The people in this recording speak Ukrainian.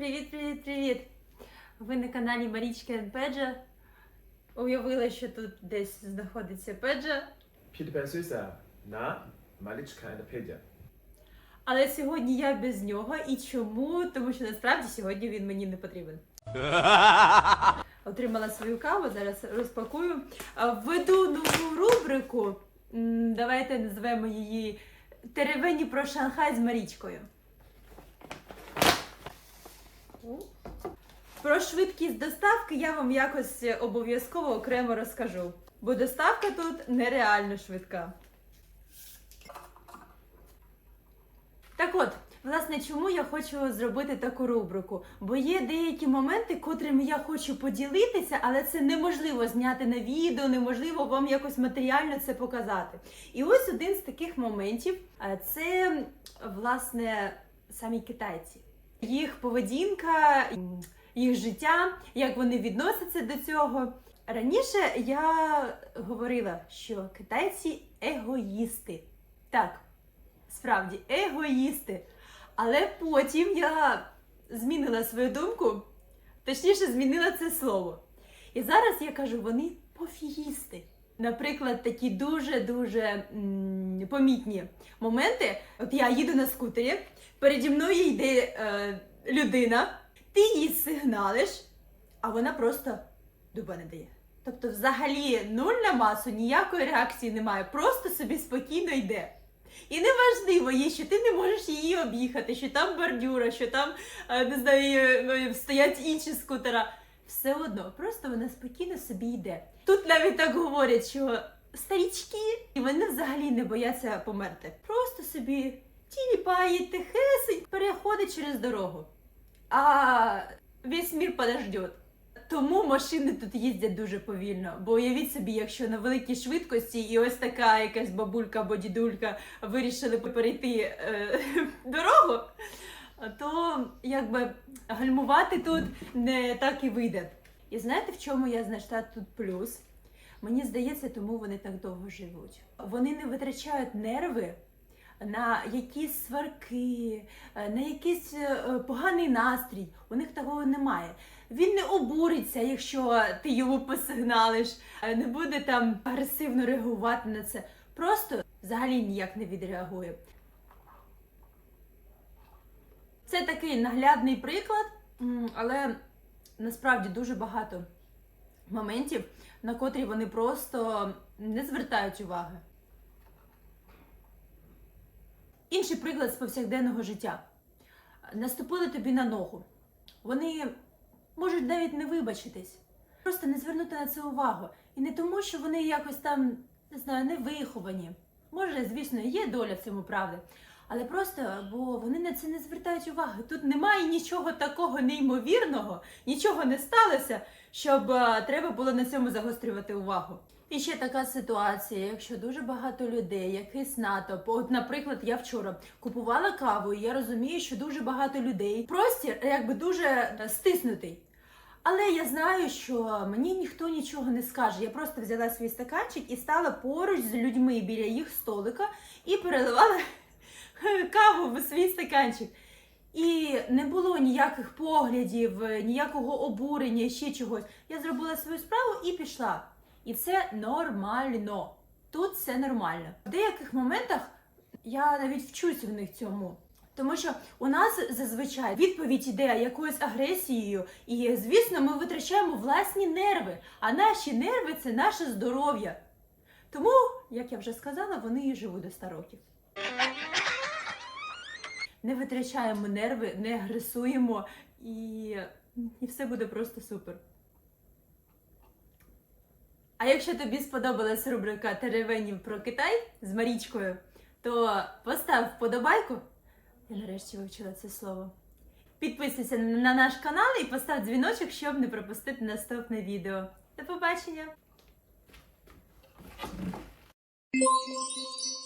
Привіт, привіт, привіт! Ви на каналі Марічка Педжа. Уявила, що тут десь знаходиться Педжа. підписуйся на Малічка Ендопедія. Але сьогодні я без нього. І чому? Тому що насправді сьогодні він мені не потрібен. Отримала свою каву, зараз розпакую. Введу нову рубрику. Давайте назвемо її Теревені про Шанхай з Марічкою. Про швидкість доставки я вам якось обов'язково окремо розкажу. Бо доставка тут нереально швидка. Так от, власне, чому я хочу зробити таку рубрику? Бо є деякі моменти, котрими я хочу поділитися, але це неможливо зняти на відео, неможливо вам якось матеріально це показати. І ось один з таких моментів це власне самі китайці. Їх поведінка, їх життя, як вони відносяться до цього. Раніше я говорила, що китайці егоїсти. Так, справді егоїсти. Але потім я змінила свою думку, точніше, змінила це слово. І зараз я кажу, вони пофігісти. Наприклад, такі дуже-дуже помітні моменти. От я їду на скутері, переді мною йде е, людина, ти їй сигналиш, а вона просто дуба не дає. Тобто, взагалі, нуль на масу, ніякої реакції немає, просто собі спокійно йде. І неважливо є, що ти не можеш її об'їхати, що там бордюра, що там е, не знаю, ну, стоять інші скутера. Все одно, просто вона спокійно собі йде. Тут навіть так говорять, що старічки, і вони взагалі не бояться померти. Просто собі тіліпає, тихесень, переходить через дорогу. А весь мір подождет. Тому машини тут їздять дуже повільно. Бо уявіть собі, якщо на великій швидкості і ось така якась бабулька або дідулька вирішили перейти е, дорогу, то якби гальмувати тут не так і вийде. І знаєте, в чому я знайшла тут плюс? Мені здається, тому вони так довго живуть. Вони не витрачають нерви на якісь сварки, е, на якийсь е, поганий настрій. У них такого немає. Він не обуриться, якщо ти йому посигналиш, е, не буде там агресивно реагувати на це. Просто взагалі ніяк не відреагує. Це такий наглядний приклад, але насправді дуже багато моментів, на котрі вони просто не звертають уваги. Інший приклад з повсякденного життя. Наступили тобі на ногу. Вони можуть навіть не вибачитись, просто не звернути на це увагу. І не тому, що вони якось там, не знаю, не виховані. Може, звісно, є доля в цьому правди. Але просто, бо вони на це не звертають уваги. Тут немає нічого такого неймовірного, нічого не сталося, щоб е, треба було на цьому загострювати увагу. І ще така ситуація, якщо дуже багато людей, якийсь натовп, от, наприклад, я вчора купувала каву, і я розумію, що дуже багато людей. Простір якби дуже е, стиснутий. Але я знаю, що мені ніхто нічого не скаже. Я просто взяла свій стаканчик і стала поруч з людьми біля їх столика і переливала каву в свій стаканчик. І не було ніяких поглядів, ніякого обурення, ще чогось. Я зробила свою справу і пішла. І це нормально. Тут все нормально. В деяких моментах я навіть вчусь в них цьому. Тому що у нас зазвичай відповідь іде якоюсь агресією, і звісно, ми витрачаємо власні нерви. А наші нерви це наше здоров'я. Тому, як я вже сказала, вони і живуть до 100 років. Не витрачаємо нерви, не агресуємо, і, і все буде просто супер. А якщо тобі сподобалась рубрика Теревенів про Китай з Марічкою, то постав вподобайку. Я нарешті вивчила це слово. Підписуйся на наш канал і постав дзвіночок, щоб не пропустити наступне відео. До побачення!